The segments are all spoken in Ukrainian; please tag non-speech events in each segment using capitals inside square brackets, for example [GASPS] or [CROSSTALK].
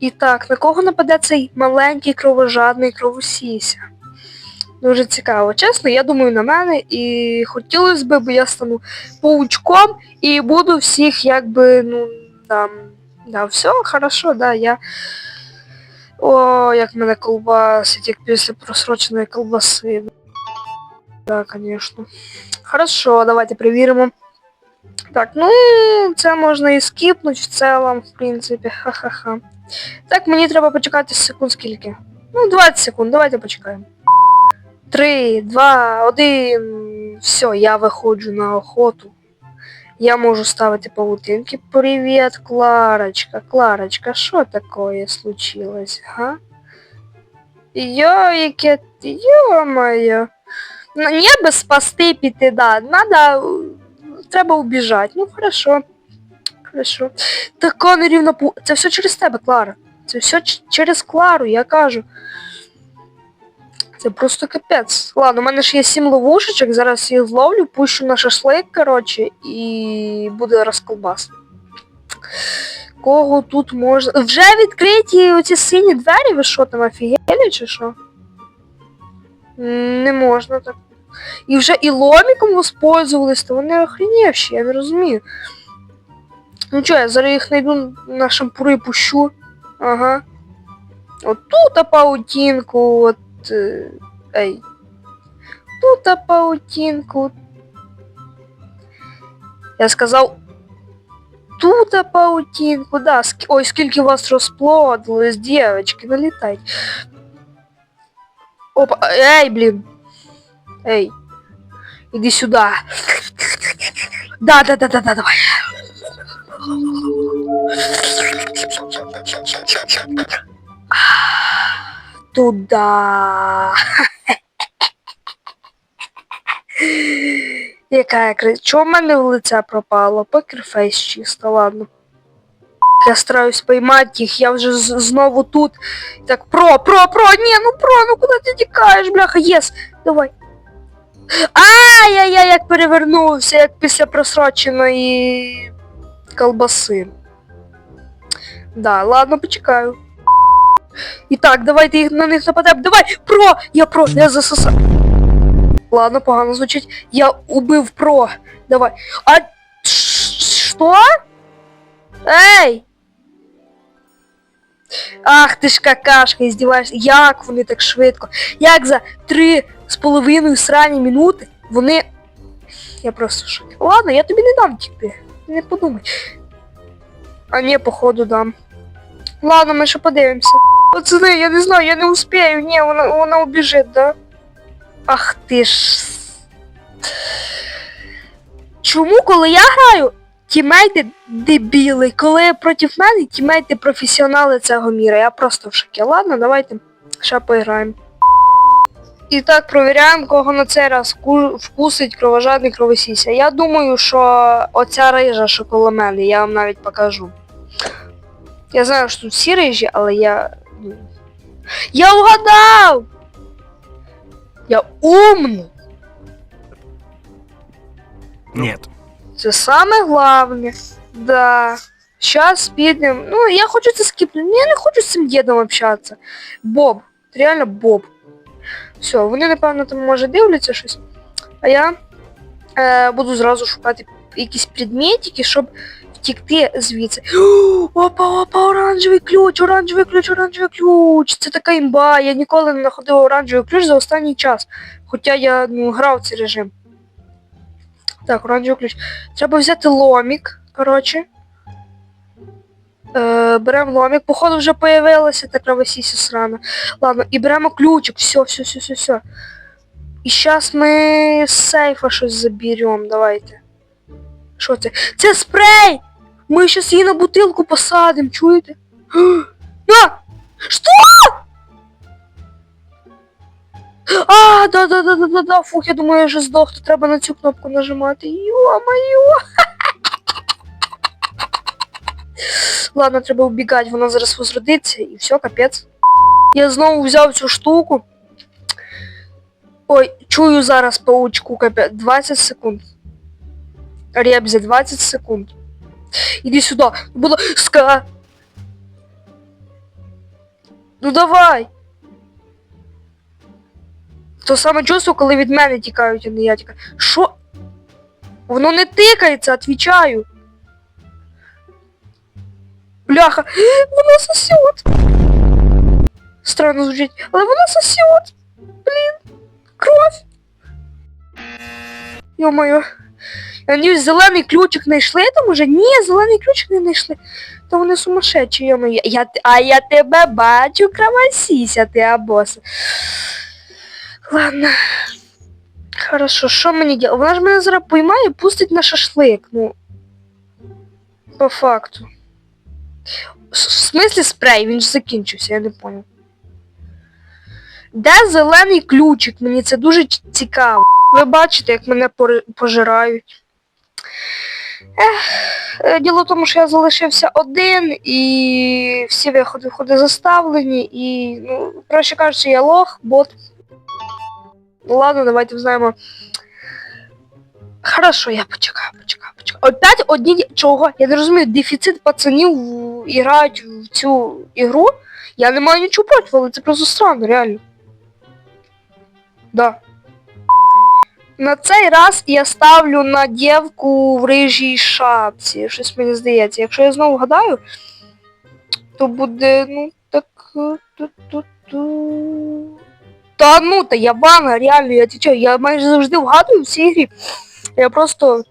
І так, на кого нападе цей маленький кровожадний кровосіся? Дуже цікаво. Чесно, я думаю на мене і хотілося б, бо я стану паучком і буду всіх якби, ну, там, да, все, хорошо, да, я. О, як мене колбасить, як після просроченої колбаси. Да, конечно. Хорошо, давайте перевіримо. Так, ну, це можна і скіпнути в цілому, в принципі. Ха-ха-ха. Так, мені треба почекати секунд скільки. Ну, 20 секунд, давайте почекаємо. Три, два, один. Все, я виходжу на охоту. Я можу ставити паутинки. Привіт, Кларочка. Кларочка, що такое случилось, га? Йо, яке... Йо-моє. Не би спасти піти, да. Надо... Треба убіжати. Ну, хорошо. Хорошо. Така нерівна пу... Це все через тебе, Клара. Це все через Клару, я кажу. Це просто капець. Ладно, у мене ж є сім ловушечок, зараз їх зловлю, пущу на шашлик, коротше, і буде розколбас. Кого тут можна. Вже відкриті оці сині двері, ви що там офігели чи що? Не можна так. І вже і ломіком воспользовались, то вони охренівші, я не розумію. Ну чо, я зараз їх знайду на шампури і пущу. Ага. От тут паутинку, от. е, Ей. Тут паутинку. Я сказав. Тут паутинку, да. ск- Ой, скільки вас розплодилось, девочки, налітайте. Опа, ей, блін. Ей. Іди сюди. Да, да, да, да, да, давай. Туда. Яка я кри... Чого в мене в лице пропало? Покерфейс чисто, ладно. Я стараюсь поймати їх, я вже знову тут. Так, про, про, про, ні, ну про, ну куди ти тікаєш, бляха, єс, давай. Ай-яй-яй, як перевернувся, як після просроченої колбаси. Да, ладно, почекаю. І так, давайте їх на них нападемо. Давай! Про! Я про! Я засосав. Ладно, погано звучить. Я убив про. Давай. А що? Ей! Ах ти ж какашка, іздіваєшся. Як вони так швидко? Як за три з половиною срані минути вони. Я просто шокі. Ладно, я тобі не дам тікти. Не подумай. А ні, походу дам. Ладно, ми ще подивимося. Пацани, я не знаю, я не успію. Ні, вона, вона убіжить, да? Ах ти ж. Чому, коли я граю, тімейти дебіли, коли проти мене тімейти професіонали цього міра. Я просто в шокі. Ладно, давайте ще поіграємо. І так, провіряємо, кого на цей раз вкусить кровожадний кровосіся. Я думаю, що оця рижа, що коло мене, я вам навіть покажу. Я знаю, що тут всі рижі, але я. ну, Я угадав! Я умний! Нет. Це саме головне. Да. Сейчас підемо. Ну, я хочу це скіпнути. Я не хочу з цим дідом общатися. Боб. Це реально Боб. Все, вони, напевно, там може дивляться щось. А я е, буду зразу шукати якісь предметики, щоб втікти звідси. [GASPS] Опа, опа, оранжевий ключ, оранжевий ключ, оранжевий ключ. Це така імба. Я ніколи не знаходив оранжевий ключ за останній час. Хоча я ну, грав цей режим. Так, оранжевий ключ. Треба взяти ломік, коротше. Е, беремо ломік. Походу вже появилася та кровосіся срана. Ладно, і беремо ключик. Все, все, все, все, все. І зараз ми з сейфа щось заберемо. Давайте. Що це? Це спрей! Ми зараз її на бутилку посадимо, чуєте? На! Що? А, да, да, да, да, да, да. Фух, я думаю, я вже здох, то треба на цю кнопку нажимати. Йо-моє. Ладно, треба убігати, вона зараз возродиться і все, капець. Я знову взяв цю штуку. Ой, чую зараз паучку, капець. 20 секунд. Ребзя, 20 секунд. Іди сюди. Було ска. Ну давай. То саме чувство, коли від мене тікають, а не я тікаю. Що? Воно не тикається, отвічаю. Бляха, воно сосет. Странно звучить, але воно сосет. Блін, кров. Йо-моє. Я надіюсь, зелений ключик знайшли там уже? Ні, зелений ключик не знайшли. Та вони сумасшедші, йо-моє. Я, а я тебе бачу, кровосіся ти, абос. Ладно. Хорошо, що мені діяти? Вона ж мене зараз поймає і пустить на шашлик. Ну. По факту. В смислі спрей, він ж закінчився, я не понял. Де зелений ключик? Мені це дуже цікаво. Ви бачите, як мене пожирають. Ех, е, діло в тому, що я залишився один і всі виходи входи заставлені, і, ну, краще кажучи, я лох, бот. Ну ладно, давайте взнаємо. Хорошо, я почекаю, почекаю, почекаю. Опять одні чого? Я не розумію, дефіцит пацанів грають в цю ігру. Я не маю нічого проти, але це просто странно, реально. Да. На цей раз я ставлю на дівку в рижій шапці. Щось мені здається. Якщо я знову гадаю, то буде, ну, так. е. Та ну, та я ванга, реально, я отвечаю, я майже завжди вгадую в цій. Я просто.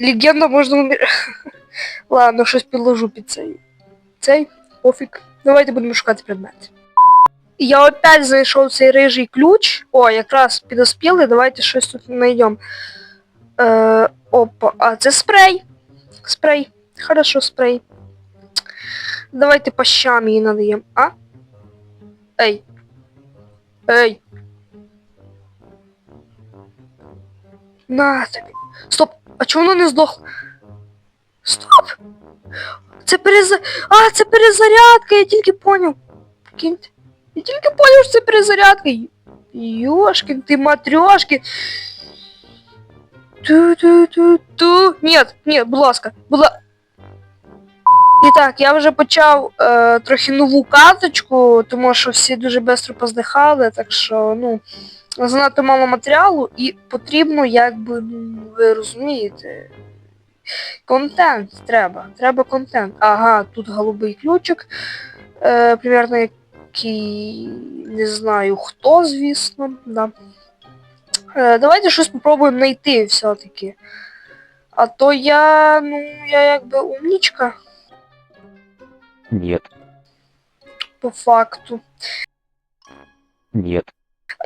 Легенда можна умер... [LAUGHS] Ладно, щось підложу під цей. Цей, пофіг. Давайте будемо шукати предмет. Я опять знайшов цей рижий ключ. О, якраз підоспіли, давайте щось тут знайдемо. Е, опа, а це спрей. Спрей. Хорошо, спрей. Давайте по щам її надаємо, а? Ей. Ей. На тобі. Стоп, а чому воно не здохло? Стоп! Це переза... А, це перезарядка, я тільки поняв. Прикиньте. Я тільки поняв, що це перезарядка. Ёшкин, ти матрёшкин. Ту-ту-ту-ту. Нет, нет, будь ласка, будь ласка. І так, я вже почав е, трохи нову карточку, тому що всі дуже швидко поздихали, так що, ну, занадто мало матеріалу і потрібно, якби, ну, ви розумієте. Контент треба. Треба контент. Ага, тут голубий ключик. Е, примерно який не знаю хто, звісно. Да. Е, давайте щось спробуємо знайти все-таки. А то я, ну, я якби умнічка. Нет, по факту. нет,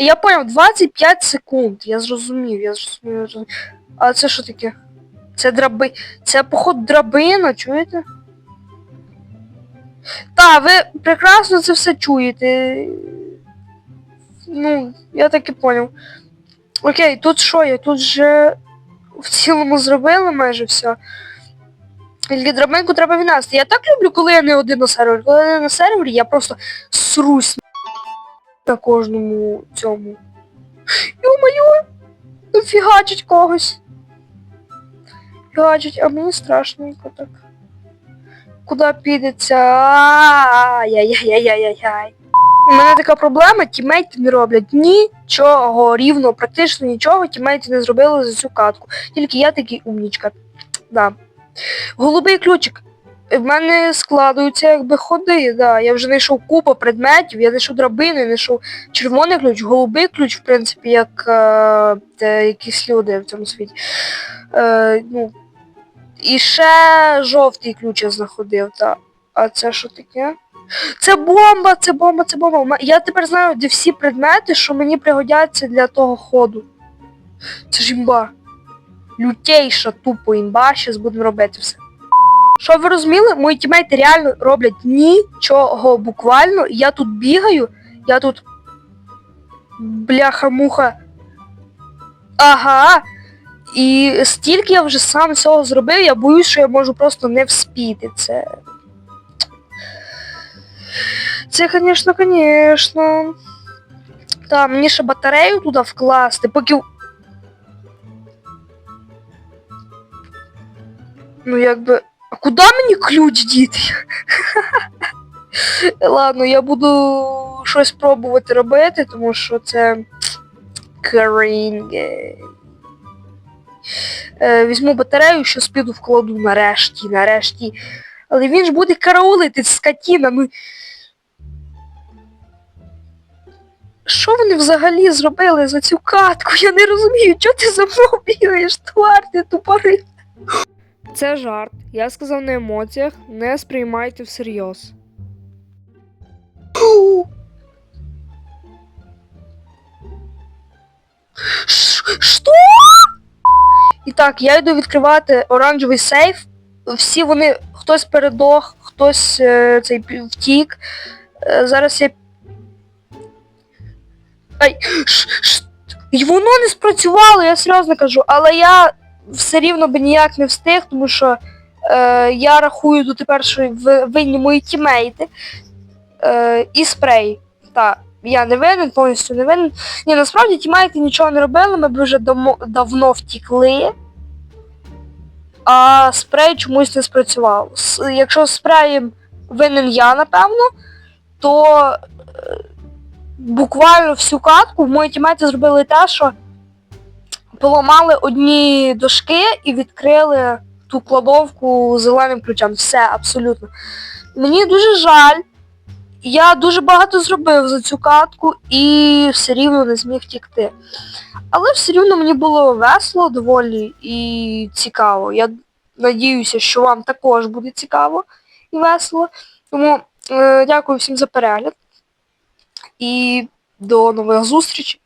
Я поняв, 25 секунд. Я зрозумів, я зрозумів, я зрозумів. А це що таке? Це драби. Це поход драбина, чуєте? Та, ви прекрасно це все чуєте. Ну, я так і поняв. Окей, тут що є? Тут же в цілому зробили майже все. Тільки драбинку треба віднести. Я так люблю, коли я не один на сервері. Коли я не на сервері, я просто срусь на кожному цьому. Йо-моє! Фігачить когось. Фігачить, а мені страшненько так. Куди підеться? Ай-яй-яй-яй-яй-яй. У мене така проблема, тімейти не роблять нічого, рівно, практично нічого тімейти не зробили за цю катку. Тільки я такий умнічка. Да. Голубий ключик. В мене складуються якби ходи, да. Я вже знайшов купу предметів, я знайшов драбини, знайшов червоний ключ, голубий ключ, в принципі, як е, якісь люди в цьому світі. Е, ну, і ще жовтий ключ я знаходив, та. А це що таке? Це бомба, це бомба, це бомба. Я тепер знаю, де всі предмети, що мені пригодяться для того ходу. Це ж імба. Лютейша тупо імба, щас будемо робити все. Щоб ви розуміли, мої тімейти реально роблять нічого буквально. Я тут бігаю, я тут. Бляха-муха. Ага. І стільки я вже сам цього зробив, я боюсь, що я можу просто не вспіти. Це. Це, звісно, звісно. Та, мені ще батарею туди вкласти, поки. Ну, якби. А куди мені ключ діти? [LAUGHS] Ладно, я буду щось пробувати робити, тому що це крінге. Е, візьму батарею, що піду вкладу нарешті, нарешті. Але він ж буде караулити скотіна, ну. Що вони взагалі зробили за цю катку? Я не розумію, чого ти за мною бігаєш, твар, ти тупорив. Це жарт. Я сказав на емоціях, не сприймайте всерйоз. Що? І так, я йду відкривати оранжевий сейф. Всі вони, хтось передох, хтось е, цей втік. Е, зараз я. Ай! ш- ш- І воно не спрацювало, я серйозно кажу, але я все рівно би ніяк не встиг, тому що е, я рахую до тепер, що ви- винні мої тімейти. Е, і спрей. Так, я не винен, повністю не винен. Ні, насправді тімейти нічого не робили, ми б вже давно, втікли. А спрей чомусь не спрацював. Якщо спреєм винен я, напевно, то е, буквально всю катку мої тімейти зробили те, що поламали одні дошки і відкрили ту кладовку зеленим ключем. Все, абсолютно. Мені дуже жаль. Я дуже багато зробив за цю катку і все рівно не зміг тікти. Але все рівно мені було весело доволі і цікаво. Я надіюся, що вам також буде цікаво і весело. Тому е, дякую всім за перегляд. І до нових зустрічей.